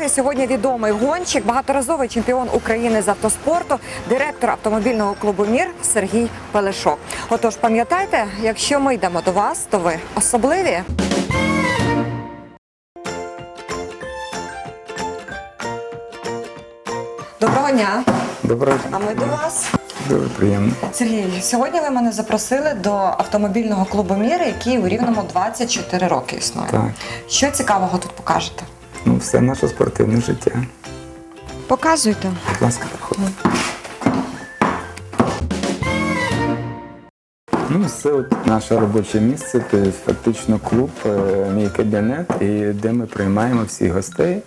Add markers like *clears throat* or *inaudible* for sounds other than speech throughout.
Уваги сьогодні відомий гонщик, багаторазовий чемпіон України з автоспорту, директор автомобільного клубу Мір Сергій Пелешок. Отож, пам'ятайте, якщо ми йдемо до вас, то ви особливі. Доброго дня! Доброго А ми до вас. дуже приємно. Сергій, сьогодні ви мене запросили до автомобільного клубу Мір, який у Рівному 24 роки існує. Так. Що цікавого тут покажете? Ну, все наше спортивне життя. Показуйте. Будь ласка, приходьте. Ну, це от наше робоче місце, це фактично клуб, е, мій кабінет, і де ми приймаємо всіх гостей,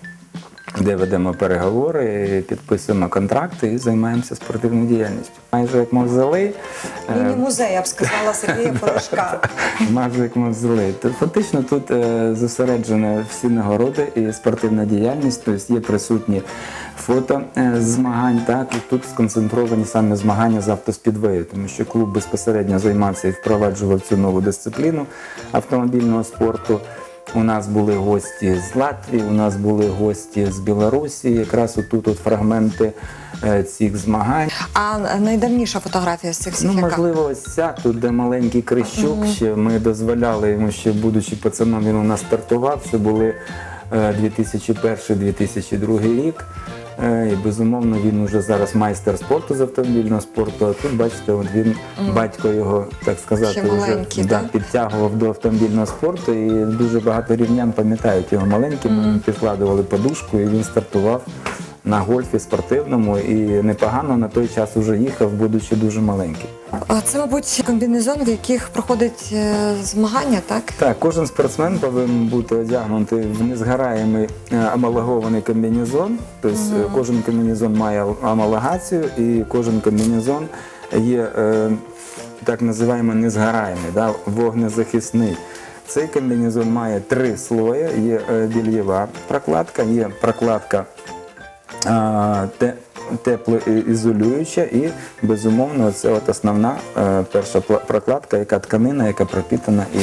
де ведемо переговори, підписуємо контракти і займаємося спортивною діяльністю. Майже як мавзолей. е, Міні-музей, я б сказала, Сергія *laughs* Порошка. Майже як мавзолей. Фактично тут е, зосереджені всі нагороди і спортивна діяльність, тобто є присутні фото е, змагань, так і тут сконцентровані саме змагання з автоспідвею, тому що клуб безпосередньо займався і впроваджував цю нову дисципліну автомобільного спорту. У нас були гості з Латвії, у нас були гості з Білорусі. Якраз отут от фрагменти е, цих змагань. А найдавніша фотографія з цих всіх Ну, можливо, ось ця тут, де маленький крищук, ще ми дозволяли йому ще, будучи пацаном, він у нас стартував. Це були е, 2001-2002 рік. Е, І безумовно він уже зараз майстер спорту з автомобільного спорту. А тут бачите, от він батько його, так сказати, вже да, підтягував до автомобільного спорту. І дуже багато рівнян пам'ятають його маленьким. Mm. підкладували подушку, і він стартував на гольфі спортивному. І непогано на той час уже їхав, будучи дуже маленький. А Це, мабуть, комбінезон, в яких проходить е, змагання, так? Так, кожен спортсмен повинен бути одягнутий в незгораємий е, амалогований комбінезон. Тобто е, кожен комбінезон має амалогацію, і кожен комбінезон є так називаємо незгораємий, да, вогнезахисний. Цей комбінезон має три слої. Є більєва прокладка, є прокладка теплоізолююча і безумовно це от основна е, перша прокладка, яка тканина, яка пропітана і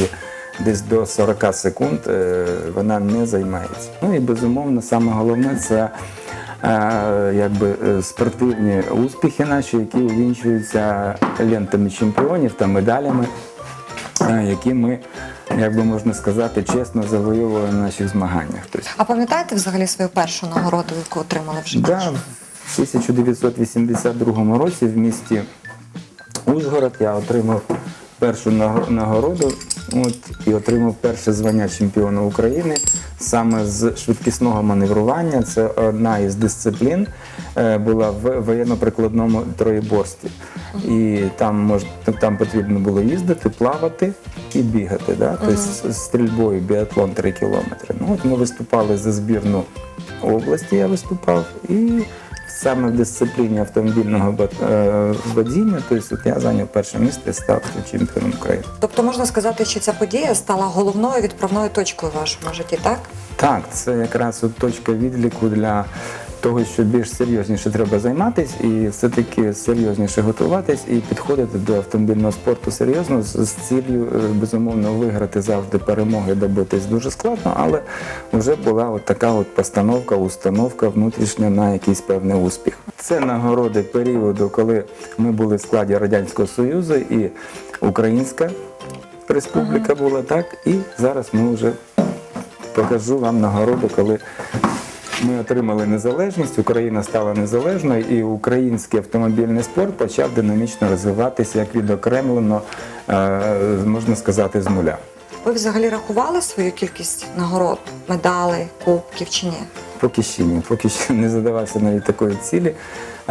десь до 40 секунд е, вона не займається. Ну і безумовно, саме головне це. е, Якби спортивні успіхи наші, які увінчуються лентами чемпіонів та медалями, які ми, як би можна сказати, чесно завойовували на наших змаганнях. Тобто А пам'ятаєте взагалі свою першу нагороду, яку отримали в житті? Да, в 1982 році в місті Ужгород я отримав першу наго- нагороду от, і отримав перше звання чемпіона України саме з швидкісного маневрування. Це одна із дисциплін е, була в воєнно-прикладному троєборстві. І там мож, там потрібно було їздити, плавати і бігати. Да? Тобто стрільбою біатлон 3 кілометри. Ну, от ми виступали за збірну області, я виступав, і саме в дисципліні автомобільного е, водіння, тобто от я зайняв перше місце і став чемпіоном України. Тобто можна сказати, що ця подія стала головною відправною точкою в вашому житті, так? Так, це якраз от точка відліку для того, що більш серйозніше треба займатися і все-таки серйозніше готуватись і підходити до автомобільного спорту серйозно з, ціллю, е, безумовно, виграти завжди перемоги, добитись дуже складно, але вже була от така от постановка, установка внутрішня на якийсь певний успіх. Це нагороди періоду, коли ми були в складі Радянського Союзу і Українська Республіка була так, і зараз ми вже покажу вам нагороду, коли ми отримали незалежність, Україна стала незалежною, і український автомобільний спорт почав динамічно розвиватися як відокремлено, е, можна сказати, з нуля. Ви взагалі рахували свою кількість нагород, медалей, кубків чи ні? Поки ще ні, поки ще не задавався навіть такої цілі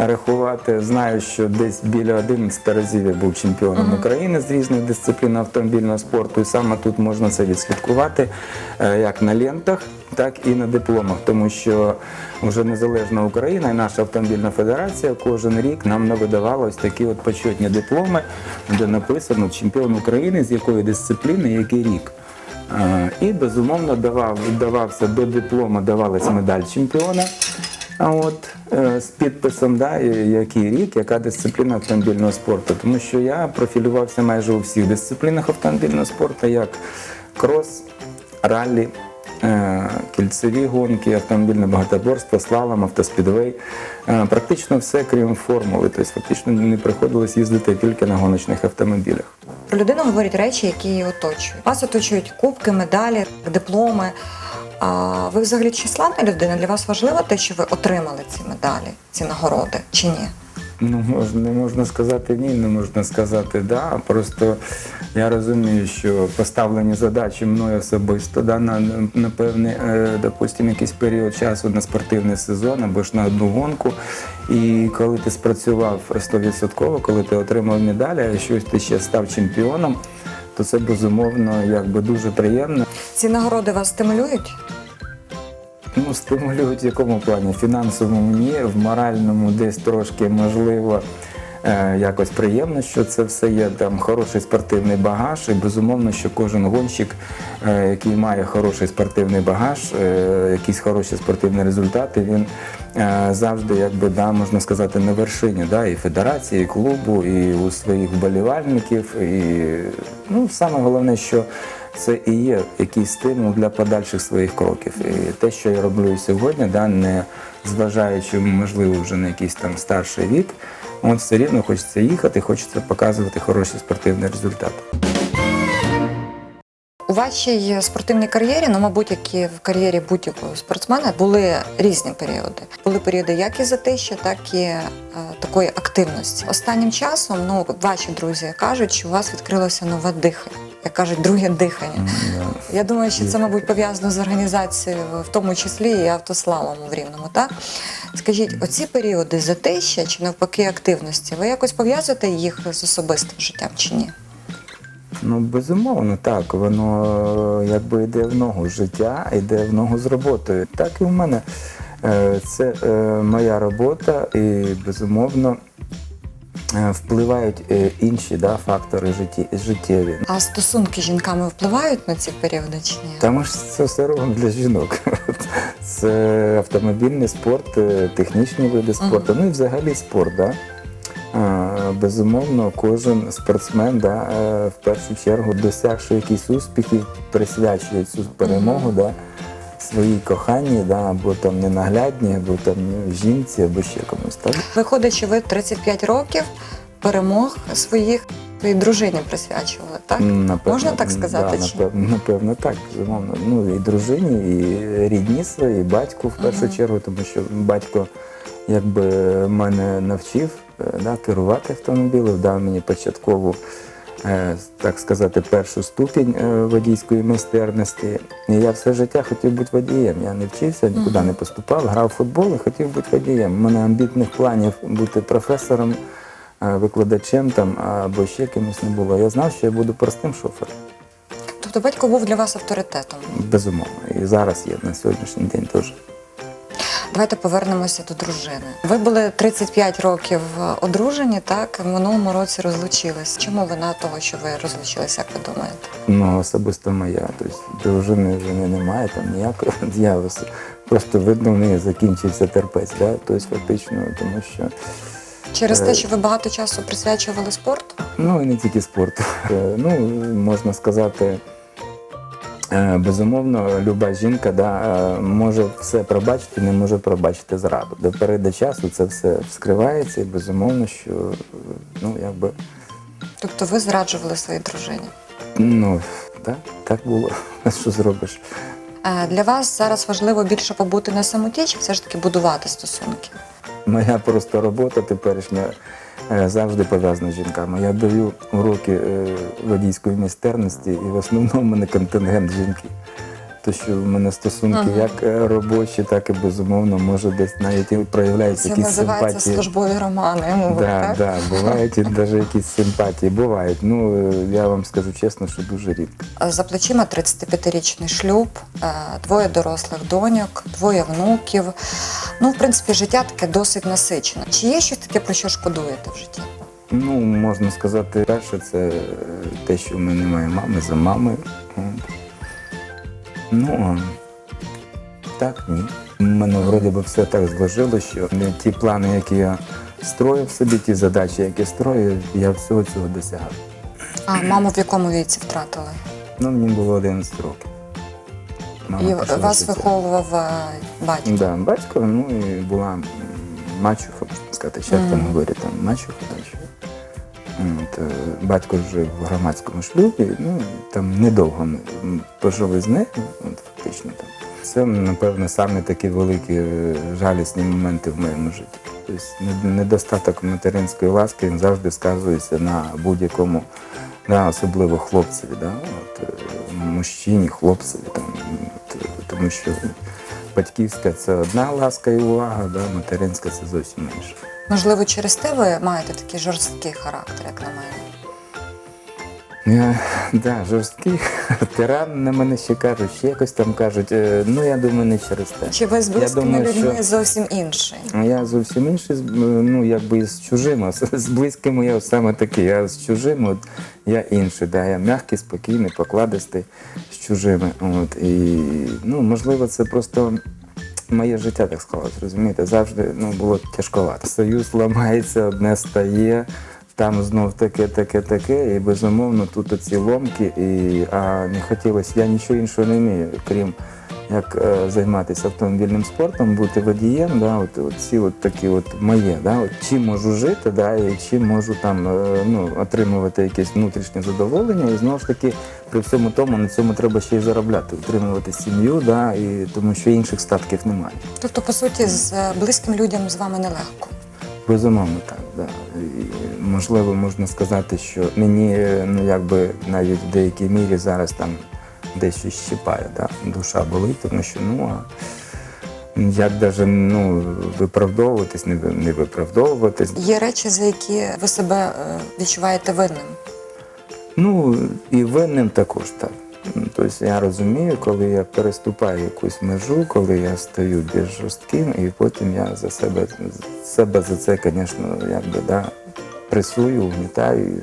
рахувати. Знаю, що десь біля 11 разів я був чемпіоном України з різних дисциплін автомобільного спорту, і саме тут можна це відслідкувати е, як на лентах, так і на дипломах, тому що вже незалежна Україна і наша автомобільна федерація кожен рік нам навидавала ось такі от почетні дипломи, де написано чемпіон України з якої дисципліни, який рік. І безумовно давав, давався до диплому, давалась медаль чемпіона. А от е, з підписом, да, який рік, яка дисципліна автомобільного спорту. Тому що я профілювався майже у всіх дисциплінах автомобільного спорту, як крос, раллі, е, кільцеві гонки, автомобільне багатоборство, слалом, автоспідвей. Е, Практично все, крім формули. Тобто фактично не приходилось їздити тільки на гоночних автомобілях. Про людину говорять речі, які її оточують. Вас оточують кубки, медалі, дипломи. А ви взагалі численна людина? Для вас важливо те, що ви отримали ці медалі, ці нагороди чи ні? Ну, не можна сказати ні, не можна сказати да. Просто я розумію, що поставлені задачі мною особисто да, на, на певний, е, допустим, якийсь період часу на спортивний сезон або ж на одну гонку. І коли ти спрацював 100%, коли ти отримав медаль, а щось ти ще став чемпіоном, то це безумовно якби дуже приємно. Ці нагороди вас стимулюють? Ну, стимулюють в якому плані? Фінансовому ні, в моральному десь трошки можливо. е, Якось приємно, що це все є там хороший спортивний багаж, і безумовно, що кожен гонщик, е, який має хороший спортивний багаж, е, якісь хороші спортивні результати, він завжди, якби да, можна сказати, на вершині да, і федерації, і клубу, і у своїх вболівальників. І ну, саме головне, що це і є якийсь стимул для подальших своїх кроків. І те, що я роблю сьогодні, да, не зважаючи, можливо, вже на якийсь там старший вік, от все рівно хочеться їхати, хочеться показувати хороші спортивні результати. У вашій спортивній кар'єрі, ну, мабуть, як і в кар'єрі будь-якого спортсмена, були різні періоди. Були періоди як і затища, так і е, такої активності. Останнім часом ну, ваші друзі кажуть, що у вас відкрилося нове дихання. Як кажуть, друге дихання. Я думаю, що це, мабуть, пов'язано з організацією, в тому числі і автослалому в Рівному. Так? Скажіть, оці періоди затища чи навпаки активності, ви якось пов'язуєте їх з особистим життям чи ні? Ну, безумовно, так. Воно якби йде в ногу з життя, йде в ногу з роботою. Так і в мене. Е, Це е, моя робота, і безумовно впливають е, інші да, фактори житті, життєві. А стосунки з жінками впливають на ці періоди чи ні? Та ми ж це все робимо для жінок. *laughs* Це автомобільний спорт, е, технічні види спорту, ну і взагалі спорт. Да? Безумовно, кожен спортсмен да, е, в першу чергу, досягши якісь успіхів, присвячує цю перемогу да, своїй коханій, да, або там ненаглядній, або там ну, жінці, або ще комусь. Так? Виходить, що ви 35 років перемог своїх своїй дружині присвячували, так? Напевно, Можна так сказати, Да, чи? напевно, напевно, так, безумовно. Ну і дружині, і рідні свої, і батьку в першу Мгм. чергу, тому що батько якби мене навчив е, да, керувати автомобілем, дав мені початкову, так сказати, першу ступінь е, водійської майстерності. І я все життя хотів бути водієм. Я не вчився, нікуди не поступав, грав в футбол і хотів бути водієм. У мене амбітних планів бути професором. е, Викладачем там або ще кимось не було. Я знав, що я буду простим шофером. Тобто батько був для вас авторитетом. Безумовно. І зараз є на сьогоднішній день теж. Давайте повернемося до дружини. Ви були 35 років е, одружені, так в минулому році розлучились. Чому вина того, що ви розлучились, як ви думаєте? Ну, особисто моя. Тобто дружини вже немає там ніякої. *laughs* Я просто видно, в неї закінчився терпець. Да? Тобто, фактично, тому що Через Е. те, що ви багато часу присвячували спорту? ну і не тільки спорту. *laughs* Е, Ну, можна сказати. Е, Безумовно, люба жінка да, е, може все пробачити, не може пробачити зраду. До переду часу це все вскривається, і безумовно, що ну якби Тобто ви зраджували своїй дружині? Ну, так, так було. *laughs* Що зробиш? Е, Для вас зараз важливо більше побути на самоті, чи все ж таки будувати стосунки? Моя просто робота теперішня завжди пов'язана з жінками. Я даю уроки е, водійської майстерності, і в основному мене контингент жінки. То, що в мене стосунки Ага. як е, робочі, так і безумовно, може десь навіть і проявляються Це якісь називається симпатії. службові романи. мовить, Да, так? да, бувають і навіть якісь симпатії. Бувають. Ну, е, я вам скажу чесно, що дуже рідко. За плечима 35-річний шлюб, е, двоє дорослих доньок, двоє внуків. Ну, в принципі, життя таке досить насичене. Чи є щось таке, про що шкодуєте в житті? Ну, можна сказати, перше, це е, те, що в мене немає мами за мами. От. Ну, так, ні. У мене вроді би все так зложило, що ті плани, які я строїв собі, ті задачі, які строю, я всього цього досягав. А маму в якому віці втратили? Ну, мені було 11 років. Мама І пішла вас життя. виховував е, батько. Да, батько, ну і була мачуха, можна сказати, ще як там говорять, там мачуха, так. От, е, батько жив в громадському шлюбі, ну там недовго ми пожили з нею, от, фактично там. Це, напевно, саме такі великі е, жалісні моменти в моєму житті. Тобто недостаток материнської ласки він завжди сказується на будь-якому, да, особливо хлопцеві, да, от, е, мужчині, хлопцеві. Там, от, тому що батьківська це одна ласка і увага, да, материнська це зовсім інша. Можливо, через те ви маєте такий жорсткий характер, як на мене. Я, да, жорсткий *laughs* тиран на мене ще кажуть, ще якось там кажуть. е, Ну я думаю, не через те. Чи ви з Я близькими думаю, людьми що- зовсім інший? Я зовсім інший, з- ну якби з чужими. З- З близькими я саме такий, а з чужими от, я інший. Да, я м'який, спокійний, покладистий з чужими. От, і ну, можливо, це просто. Моє життя так склалось, розумієте, завжди ну, було тяжковато. Союз ламається, одне стає, там знов таке, таке, таке. І безумовно тут оці ломки, і а не хотілося, я нічого іншого не вмію, крім як е, займатися автомобільним спортом, бути водієм, да, от, от ці от такі от моє, да, от чим можу жити, да, і чим можу там е, ну, отримувати якесь внутрішнє задоволення. І знову ж таки, при всьому тому на цьому треба ще й заробляти, утримувати сім'ю, да, і, тому що інших статків немає. Тобто, по суті, з е, близьким людям з вами нелегко. Безумовно, так. Да. І, можливо, можна сказати, що мені е, ну, якби навіть в деякій мірі зараз там дещо щипає, да? душа болить, тому що ну, а як даже ну, виправдовуватись, не, не виправдовуватись. Є речі, за які ви себе е, відчуваєте винним. Ну і винним також так. Тобто я розумію, коли я переступаю якусь межу, коли я стаю більш жорстким, і потім я за себе, себе за це, звісно, якби, да, пресую, угнітаю,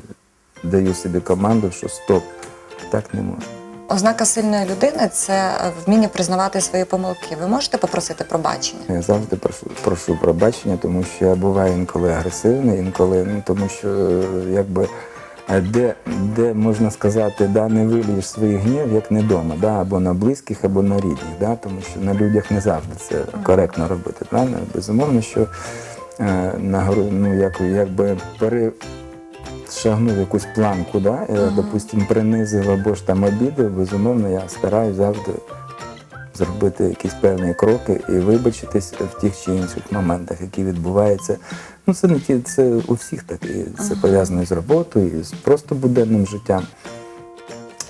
даю собі команду, що стоп, так не можна. Ознака сильної людини це вміння признавати свої помилки. Ви можете попросити пробачення? Я завжди прошу, прошу пробачення, тому що я буваю інколи агресивний, інколи, ну тому що е, якби де, де можна сказати, да, не вилієш свій гнів, як не вдома, да, або на близьких, або на рідних, да, тому що на людях не завжди це коректно робити. Правильно? Безумовно, що е, на ну, як, якби перешагнув якусь планку, да, е, допустим, принизив або ж там обідав, безумовно, я стараюсь завжди зробити якісь певні кроки і вибачитись в тих чи інших моментах, які відбуваються. Ну, це не ті, це у всіх так, і це пов'язано з роботою, і з просто буденним життям.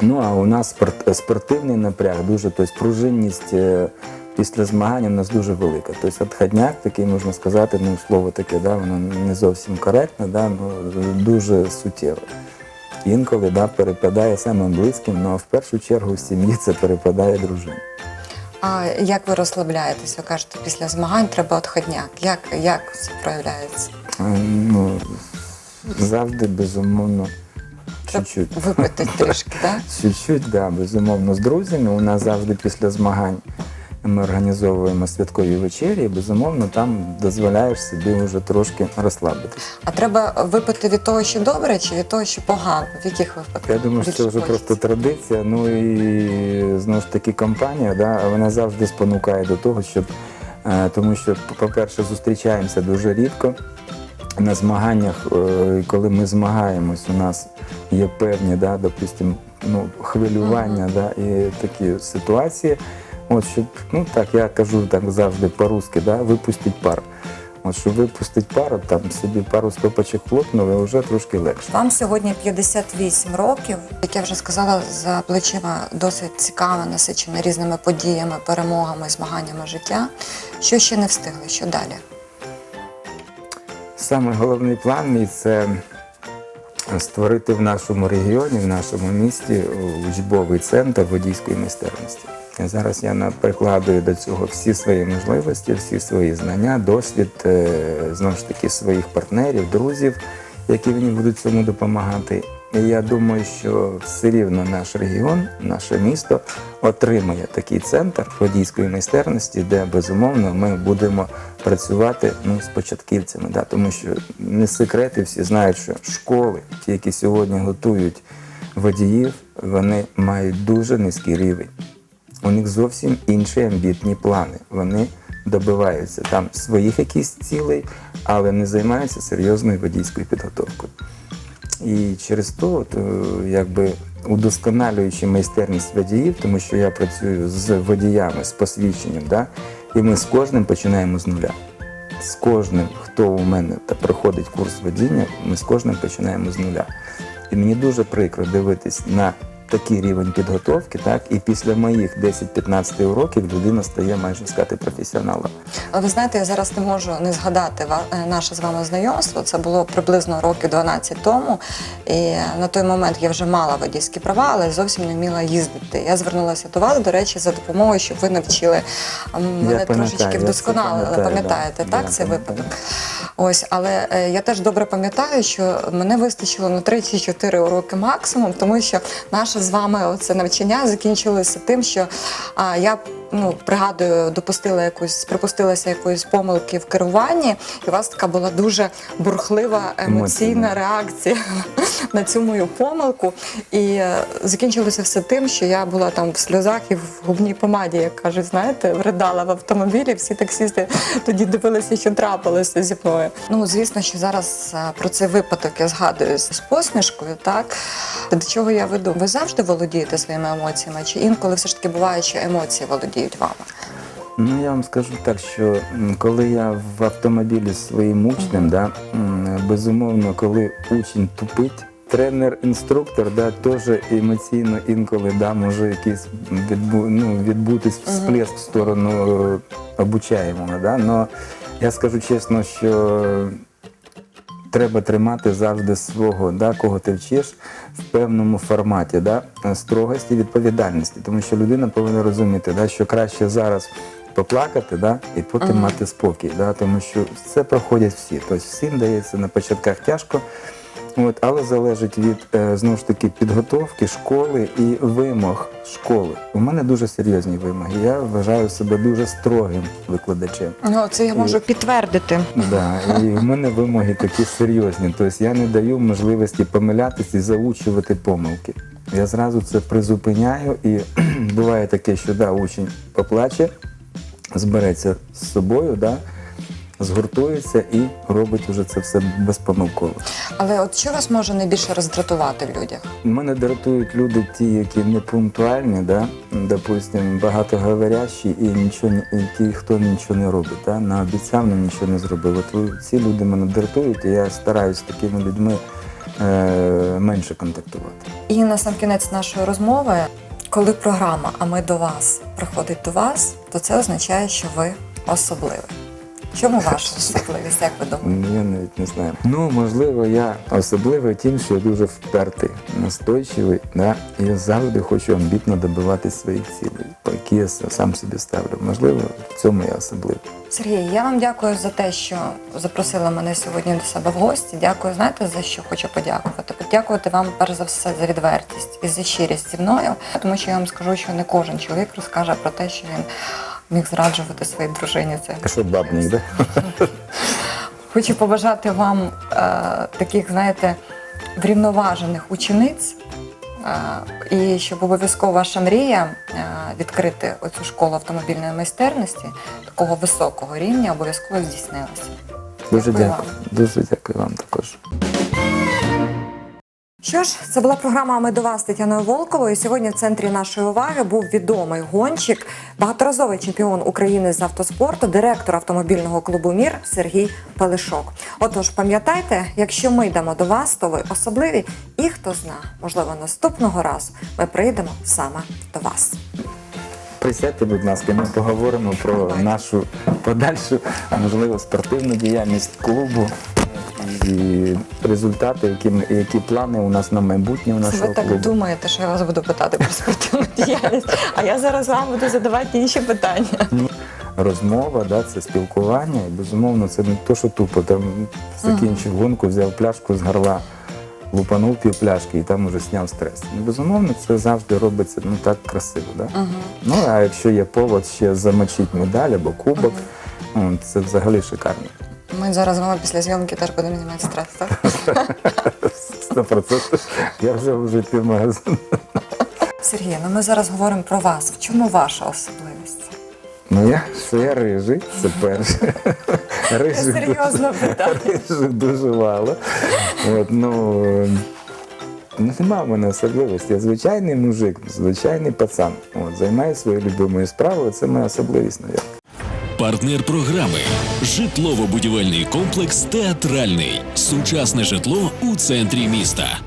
Ну, а у нас спорт, спортивний напряг, дуже, тобто пружинність е, після змагань у нас дуже велика. Тобто отходняк, такий можна сказати, ну слово таке, да, воно не зовсім коректне, да, ну, дуже суттєво. Інколи да, перепадає самим близьким, ну а в першу чергу в сім'ї це перепадає дружині. А як ви розслабляєтесь? Ви кажете, після змагань треба отходняк. Як, як це проявляється? Ну, завжди, безумовно, чуть-чуть. випити трішки, так? *laughs* Чуть-чуть, да, безумовно, з друзями. У нас завжди після змагань ми організовуємо святкові вечері, і безумовно там дозволяєш собі вже трошки розслабитися. А треба випити від того, що добре, чи від того, що погано? В яких випадках? Я думаю, що це вже просто традиція. Ну і знову ж таки компанія, да, вона завжди спонукає до того, щоб е, тому що, по-перше, зустрічаємося дуже рідко. На змаганнях, е, коли ми змагаємось, у нас є певні, да, допустим, ну, хвилювання да, і такі ситуації. От щоб, ну так я кажу так завжди по-русски, да, випустити пар. От щоб випустити пар, там собі пару стопочок хлопнули, вже трошки легше. Вам сьогодні 58 років. Як я вже сказала, за плечима досить цікаве, насичене різними подіями, перемогами, змаганнями життя. Що ще не встигли? Що далі? Саме головний план мій це створити в нашому регіоні, в нашому місті учбовий центр водійської майстерності. Зараз я прикладую до цього всі свої можливості, всі свої знання, досвід, е, знову ж таки, своїх партнерів, друзів, які мені будуть цьому допомагати. І я думаю, що все рівно наш регіон, наше місто отримає такий центр водійської майстерності, де безумовно ми будемо працювати ну, з початківцями. Да? Тому що не секрет, і всі знають, що школи, ті, які сьогодні готують водіїв, вони мають дуже низький рівень. у них зовсім інші амбітні плани. Вони добиваються там своїх якихось цілей, але не займаються серйозною водійською підготовкою. І через то, от, е, якби удосконалюючи майстерність водіїв, тому що я працюю з водіями, з посвідченням, да? І ми з кожним починаємо з нуля. З кожним, хто у мене та проходить курс водіння, ми з кожним починаємо з нуля. І мені дуже прикро дивитись на такий рівень підготовки, так, і після моїх 10-15 уроків людина стає майже сказати професіоналом. Але ви знаєте, я зараз не можу не згадати е, наше з вами знайомство. Це було приблизно років 12 тому. І на той момент я вже мала водійські права, але зовсім не вміла їздити. Я звернулася до вас, до речі, за допомогою, щоб ви навчили мене трошечки вдосконалили. Пам'ятаєте, так, Да, цей випадок? Ось, але е, я теж добре пам'ятаю, що мене вистачило на 3 чи 4 уроки максимум, тому що наше з вами оце навчання закінчилося тим, що я. Ну, пригадую, допустила якусь, припустилася якоїсь помилки в керуванні, і у вас така була дуже бурхлива емоційна реакція *laughs* на цю мою помилку. І е, закінчилося все тим, що я була там в сльозах і в губній помаді, як кажуть, знаєте, ридала в автомобілі. Всі таксісти тоді дивилися, що трапилося зі мною. Ну, звісно, що зараз е, про цей випадок я згадую з посмішкою, так до чого я веду? Ви завжди володієте своїми емоціями, чи інколи все ж таки буває, що емоції володіють вами? Ну, я вам скажу так, що коли я в автомобілі з своїм учнем, да, безумовно, коли учень тупить, тренер-інструктор да, теж емоційно інколи да, може якийсь відбу, ну, відбутись всплеск в сторону е, обучаємого. Да. Но я скажу чесно, що треба тримати завжди свого, да, кого ти вчиш в певному форматі, да, строгості, відповідальності. Тому що людина повинна розуміти, да, що краще зараз поплакати, да, і потім мати спокій. Да, тому що це проходять всі. Тобто всім дається на початках тяжко. От, але залежить від е, знову ж таки підготовки школи і вимог школи. У мене дуже серйозні вимоги. Я вважаю себе дуже строгим викладачем. Ну, це я можу підтвердити. Да, і в мене вимоги такі серйозні. Тобто я не даю можливості помилятися і заучувати помилки. Я зразу це призупиняю, і *clears throat* буває таке, що да, учень поплаче, збереться з собою, да, згуртується і робить уже це все безпомилково. Але от що вас може найбільше роздратувати в людях? Мене дратують люди, ті, які не пунктуальні, да? допустим, багатоговорящі і нічого і ті, хто нічого не робить, да? наобіцяв, але нічого не зробив. От ці люди мене дратують, і я стараюся з такими людьми е- менше контактувати. І на сам кінець нашої розмови, коли програма А ми до вас приходить до вас, то це означає, що ви особливий. Чому ваша особливість, як ви думаєте? Ну, Я навіть не знаю. Ну, можливо, я особливий тим, що я дуже впертий, настойчивий, да? і я завжди хочу амбітно добиватися своїх цілей, які я сам собі ставлю. Можливо, в цьому я особливий. Сергій, я вам дякую за те, що запросили мене сьогодні до себе в гості. Дякую, знаєте, за що хочу подякувати. Подякувати вам перш за все за відвертість і за щирість зі мною, тому що я вам скажу, що не кожен чоловік розкаже про те, що він міг зраджувати своїй дружині. Це А що бабник, да? *laughs* Хочу побажати вам е, таких, знаєте, врівноважених учениць. Е, і щоб обов'язково ваша мрія е, відкрити оцю школу автомобільної майстерності такого високого рівня обов'язково здійснилася. Дуже Дякую дякую. Дуже дякую вам також. Що ж, це була програма «Ми до вас» Тетяною Волковою. Сьогодні в центрі нашої уваги був відомий гонщик, багаторазовий чемпіон України з автоспорту, директор автомобільного клубу Мір Сергій Пелешок. Отож, пам'ятайте, якщо ми йдемо до вас, то ви особливі, і хто зна, можливо, наступного разу ми прийдемо саме до вас. Присядьте, будь ласка, ми поговоримо про нашу подальшу, можливо, спортивну діяльність клубу і результати, які, які плани у нас на майбутнє у нашого ви так клубу. думаєте, що я вас буду питати про спортивну діяльність, а я зараз вам буду задавати інші питання. Розмова, да, це спілкування, і безумовно, це не то, що тупо. Там закінчив гонку, взяв пляшку з горла, лупанув пів пляшки і там уже зняв стрес. Ну, безумовно, це завжди робиться ну так красиво. Да? Ну а якщо є повод ще замочити медаль або кубок, ну, це взагалі шикарно. Ми зараз з вами після зйомки теж будемо знімати стрес, так? *laughs* Сто процентів. Я вже вже півмагазину. Сергій, ну ми зараз говоримо про вас. В чому ваша особливість? Ну я що я рижий, це перше. Рижих ду- Серйозно рижих дуже мало. От, ну, ну, нема в мене особливості. Я звичайний мужик, звичайний пацан. От, займаюся своєю любимою справою, це моя особливість, навіть. Партнер програми житлово-будівельний комплекс Театральний. Сучасне житло у центрі міста.